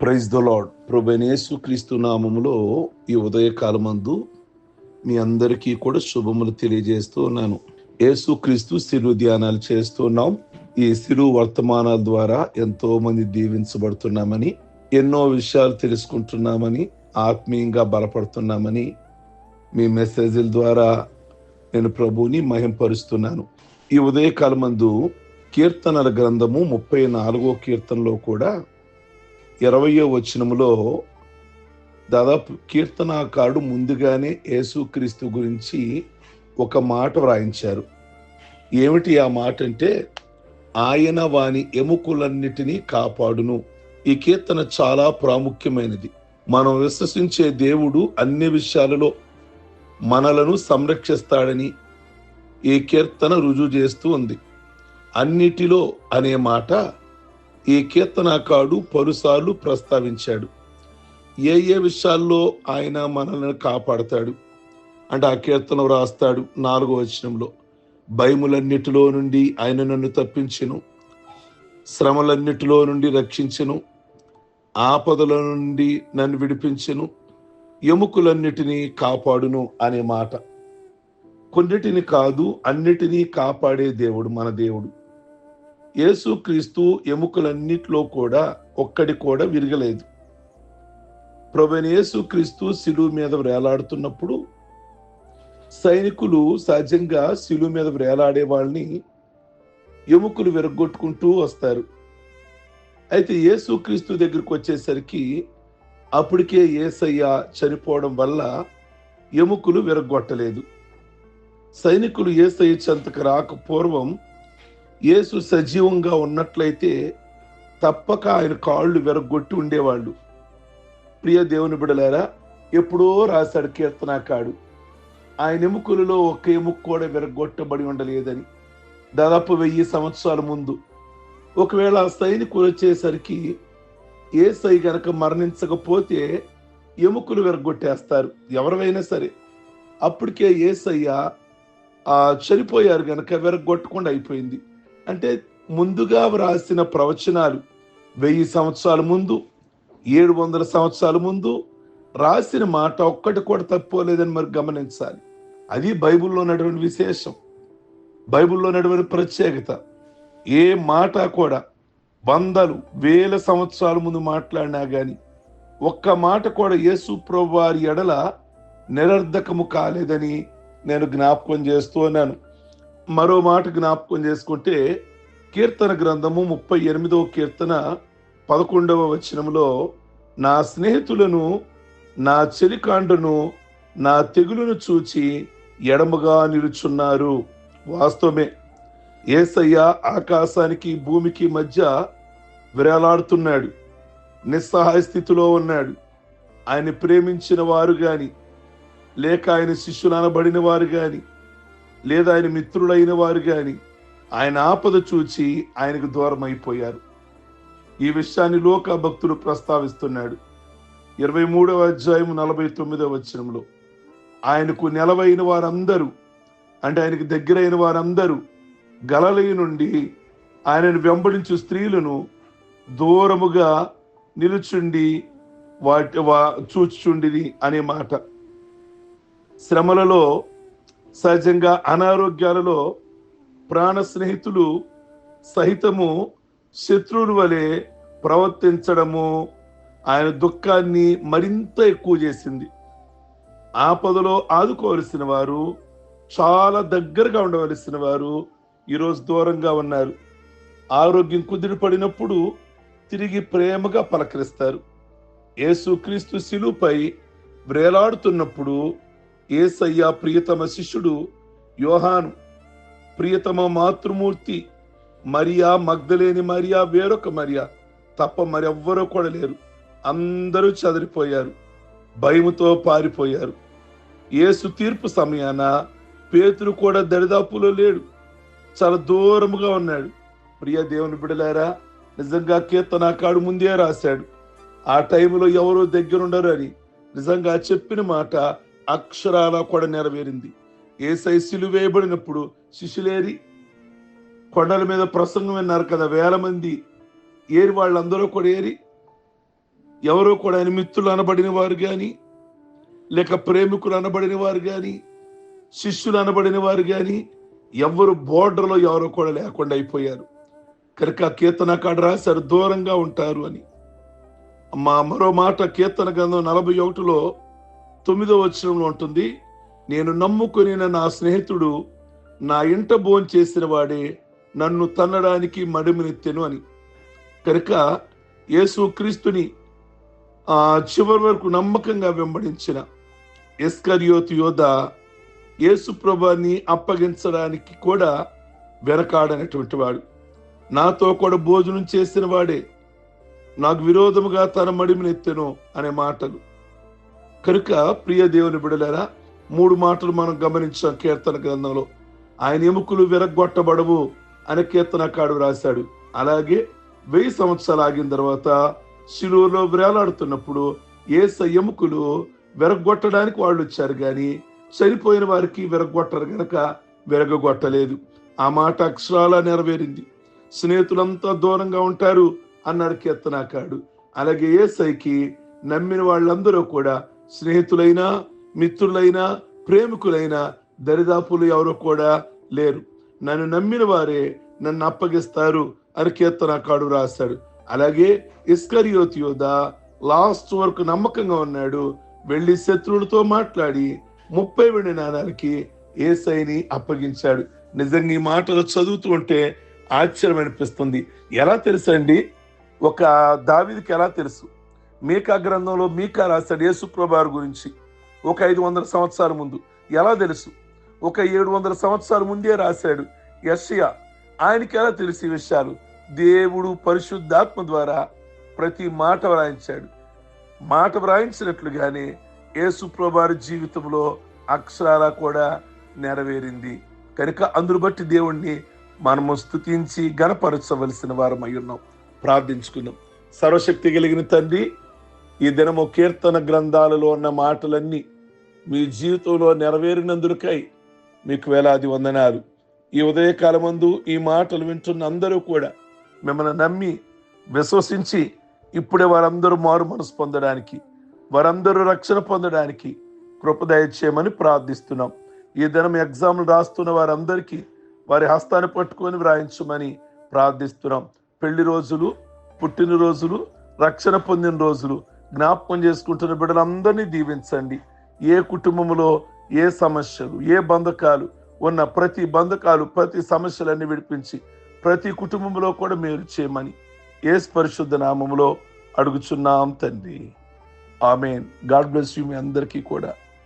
Praise the lord ప్రభనేసు క్రీస్తు నామములో ఈ ఉదయకాలమందు మీ అందరికీ కూడా శుభములు తెలియజేస్తూ ఉన్నాను. యేసు క్రీస్తు శిరు ధ్యానాలు చేస్తున్నాం ఈ శిరు వర్తమానాల ద్వారా ఎంతో మంది దీవించబడుతున్నామని ఎన్నో విషయాలు తెలుసుకుంటున్నామని ఆత్మీయంగా బలపడుతున్నామని మీ మెసేజ్ల ద్వారా నేను ప్రభువుని మహింపరుస్తున్నాను. ఈ ఉదయకాలమందు కీర్తనల గ్రంథము ముప్పై నాలుగో కీర్తనలో కూడా ఇరవయో వచనములో దాదాపు కీర్తనాకారుడు ముందుగానే యేసుక్రీస్తు గురించి ఒక మాట వ్రాయించారు. ఏమిటి ఆ మాట అంటే ఆయన వాని ఎముకలన్నిటినీ కాపాడును. ఈ కీర్తన చాలా ప్రాముఖ్యమైనది. మనం విశ్వసించే దేవుడు అన్ని విషయాలలో మనలను సంరక్షిస్తాడని ఈ కీర్తన రుజువు చేస్తూ ఉంది. అన్నిటిలో అనే మాట ఈ కీర్తనాకాడు పలుసార్లు ప్రస్తావించాడు. ఏ ఏ విషయాల్లో ఆయన మనల్ని కాపాడతాడు? అంటే ఆ కీర్తన వ్రాస్తాడు నాలుగో వచనంలో. భయములన్నిటిలో నుండి ఆయన నన్ను తప్పించెను. శ్రమలన్నిటిలో నుండి రక్షించెను. ఆపదల నుండి నన్ను విడిపించెను. ఎముకలన్నిటినీ కాపాడును అనే మాట. కొన్నిటిని కాదు అన్నిటినీ కాపాడే దేవుడు మన దేవుడు. యేసుక్రీస్తు ఎముకలన్నిట్లో కూడా ఒక్కడి కూడా విరగలేదు. ప్రభుని యేసుక్రీస్తు శిలువు మీద వేలాడుతున్నప్పుడు సైనికులు సహజంగా శిలువు మీద వేలాడే వాళ్ళని ఎముకలు విరగొట్టుకుంటూ వస్తారు. అయితే యేసుక్రీస్తు దగ్గరికి వచ్చేసరికి అప్పటికే ఏసయ్య చనిపోవడం వల్ల ఎముకలు విరగొట్టలేదు. సైనికులు ఏసయ్య చెంతకు రాక పూర్వం యేసు సజీవంగా ఉన్నట్లయితే తప్పక ఆయన కాళ్ళు వెరగొట్టి ఉండేవాళ్ళు. ప్రియ దేవుని బిడలారా ఎప్పుడో రాశాడు కీర్తనాకాడు. ఆయన ఎముకలలో ఒక్క ఎముక కూడా విరగొట్టబడి ఉండలేదని దాదాపు వెయ్యి సంవత్సరాల ముందు. ఒకవేళ ఆ సైనికులు వచ్చేసరికి ఏ సై గనక మరణించకపోతే ఎముకలు విరగొట్టేస్తారు ఎవరివైనా సరే. అప్పటికే ఏసయ్య ఆ చనిపోయారు గనక విరగొట్టకుండా అయిపోయింది. అంటే ముందుగా వ్రాసిన ప్రవచనాలు వెయ్యి సంవత్సరాల ముందు ఏడు వందల సంవత్సరాల ముందు రాసిన మాట ఒక్కటి కూడా తప్పుకోలేదని మరి గమనించాలి. అది బైబిల్లో ఉన్నటువంటి విశేషం. బైబిల్లో ఉన్నటువంటి ప్రత్యేకత. ఏ మాట కూడా వందలు వేల సంవత్సరాల ముందు మాట్లాడినా కానీ ఒక్క మాట కూడా యేసు ప్రభు వారి ఎడల నిరర్ధకము కాలేదని నేను జ్ఞాపకం చేస్తూ ఉన్నాను. మరో మాట జ్ఞాపకం చేసుకుంటే కీర్తన గ్రంథము ముప్పై ఎనిమిదవ కీర్తన పదకొండవ వచనంలో నా స్నేహితులను నా చెలికాండను నా తెగులును చూచి ఎడమగా నిలుచున్నారు. వాస్తవమే. ఏసయ్య ఆకాశానికి భూమికి మధ్య విరాలాడుతున్నాడు నిస్సహాయ స్థితిలో ఉన్నాడు. ఆయన ప్రేమించిన వారు కానీ లేక ఆయన శిష్యులు అనబడిన వారు కానీ లేదా ఆయన మిత్రులైన వారు కానీ ఆయన ఆపద చూచి ఆయనకు దూరం అయిపోయారు ఈ విషయాన్ని లోక భక్తుడు ప్రస్తావిస్తున్నాడు. ఇరవై మూడవ అధ్యాయం నలభై తొమ్మిదవ వచనంలో. ఆయనకు నెలవైన వారందరూ అంటే ఆయనకు దగ్గరైన వారందరూ గలలయ నుండి ఆయనను వెంబడించు స్త్రీలను దూరముగా నిలుచుండి వాటి వా చూచుచుండిది అనే మాట. శ్రమలలో సహజంగా అనారోగ్యాలలో ప్రాణ స్నేహితులు సహితము శత్రువుల వలె ప్రవర్తించడము ఆయన దుఃఖాన్ని మరింత ఎక్కువ చేసింది. ఆపదలో ఆదుకోవలసిన వారు చాలా దగ్గరగా ఉండవలసిన వారు ఈరోజు దూరంగా ఉన్నారు. ఆరోగ్యం కుదిరిపడినప్పుడు తిరిగి ప్రేమగా పలకరిస్తారు. యేసుక్రీస్తు శిలుపై వ్రేలాడుతున్నప్పుడు ఏసయ్య ప్రియతమ శిష్యుడు యోహాను ప్రియతమ మాతృమూర్తి మరియా మగ్ధలేని మరియా వేరొక మరియా తప్ప మరెవ్వరూ కూడా లేరు. అందరూ చదిరిపోయారు భయముతో పారిపోయారు. ఏసు తీర్పు సమయాన పేతురు కూడా దరిదాపులో లేడు చాలా దూరముగా ఉన్నాడు. ప్రియ దేవుని బిడలారా నిజంగా కీర్తన కాడు ముందే రాశాడు. ఆ టైంలో ఎవరో దగ్గరుండరు అని నిజంగా చెప్పిన మాట అక్షరాల కూడా నెరవేరింది. ఏసై సిలువేయబడినప్పుడు శిష్యులేరి కొండల మీద ప్రసంగం విన్నారు కదా వేల మంది ఏరి వాళ్ళందరూ కూడా ఏరి ఎవరో కూడా ఆయన మిత్రులు అనబడిన వారు కానీ లేక ప్రేమికులు అనబడిన వారు కానీ శిష్యులు అనబడిన వారు కానీ ఎవరు బోర్డర్లో ఎవరో కూడా లేకుండా అయిపోయారు. కనుక కీర్తనకాడు రాశారు దూరంగా ఉంటారు అని. మా మరో మాట కీర్తన గ్రంథం నలభై ఒకటిలో తొమ్మిదో వచనంలో ఉంటుంది నేను నమ్ముకుని నా స్నేహితుడు నా ఇంట భోం చేసిన వాడే నన్ను తన్నడానికి మడిమినెత్తెను అని. కనుక యేసు క్రీస్తుని ఆ చివరి వరకు నమ్మకంగా వెంబడించిన ఎస్కరియోత్ యోధ యేసు ప్రభాన్ని అప్పగించడానికి కూడా వెనకాడనటువంటి వాడు. నాతో కూడా భోజనం చేసిన వాడే నాకు విరోధముగా తన మడిమినెత్తెను అనే మాటలు. కనుక ప్రియ దేవుని బిడలేరా మూడు మాటలు మనం గమనించాం కీర్తన గ్రంథంలో. ఆయన ఎముకలు విరగొట్టబడవు అనే కీర్తనకాడు రాశాడు. అలాగే వెయ్యి సంవత్సరాలు ఆగిన తర్వాత శిలువలో వేలాడుతున్నప్పుడు ఏస ఎముకలు విరగొట్టడానికి వాళ్ళు వచ్చారు కానీ చనిపోయిన వారికి విరగొట్టరు గనక విరగొట్టలేదు ఆ మాట అక్షరాల నెరవేరింది. స్నేహితులంతా దూరంగా ఉంటారు అన్నాడు కీర్తనాకాడు అలాగే ఏసైకి నమ్మిన వాళ్ళందరూ కూడా స్నేహితులైనా మిత్రులైనా ప్రేమికులైనా దరిదాపులు ఎవరు కూడా లేరు. నన్ను నమ్మిన వారే నన్ను అప్పగిస్తారు అని కాడు రాశాడు. అలాగే ఇస్కరియోత్ యోధ లాస్ట్ వరకు నమ్మకంగా ఉన్నాడు. వెళ్ళి శత్రువులతో మాట్లాడి ముప్పై వెండి నాణాలకి ఏసైని అప్పగించాడు. నిజంగా ఈ మాటలు చదువుతూ ఉంటే ఆశ్చర్యం అనిపిస్తుంది. ఎలా తెలుసండి? ఒక దావిదికి ఎలా తెలుసు? మీకా గ్రంథంలో మీకా రాశాడు యేసుప్రభారు గురించి. ఒక ఐదు వందల సంవత్సరాల ముందు. ఎలా తెలుసు? ఒక ఏడు వందల సంవత్సరాల ముందే రాశాడు యషయా. ఆయనకి ఎలా తెలిసి విషయాలు? దేవుడు పరిశుద్ధాత్మ ద్వారా ప్రతి మాట వ్రాయించాడు. మాట వ్రాయించినట్లుగానే యేసుప్రభారు జీవితంలో అక్షరాల కూడా నెరవేరింది. కనుక అందును బట్టి దేవుణ్ణి మనము స్తుతించి గణపరచవలసిన వారమై ఉన్నాం. ప్రార్థించుకున్నాం సర్వశక్తి కలిగిన తండ్రి ఈ దినము కీర్తన గ్రంథాలలో ఉన్న మాటలన్నీ మీ జీవితంలో నెరవేరినందుకై మీకు వేలాది వందనాలు. ఈ ఉదయకాలమందు ఈ మాటలు వింటున్న అందరూ కూడా మిమ్మల్ని నమ్మి విశ్వసించి ఇప్పుడే వారందరూ మారు మనసు పొందడానికి వారందరూ రక్షణ పొందడానికి కృపదయ చేయమని ప్రార్థిస్తున్నాం. ఈ దినం ఎగ్జామ్లు రాస్తున్న వారందరికీ వారి హస్తాన్ని పట్టుకొని వ్రాయించమని ప్రార్థిస్తున్నాం. పెళ్ళి రోజులు పుట్టినరోజులు రక్షణ పొందిన రోజులు జ్ఞాపకం చేసుకుంటున్న బిడ్డలందరినీ దీవించండి. ఏ కుటుంబంలో ఏ సమస్యలు ఏ బంధకాలు ఉన్న ప్రతి బంధకాలు ప్రతి సమస్యలన్నీ విడిపించి ప్రతి కుటుంబంలో కూడా మీరు చేయమని ఏ పరిశుద్ధ నామములో అడుగుచున్నాం తండ్రి. ఆమెన్. గాడ్ బ్లెస్ యూ మీ అందరికీ కూడా.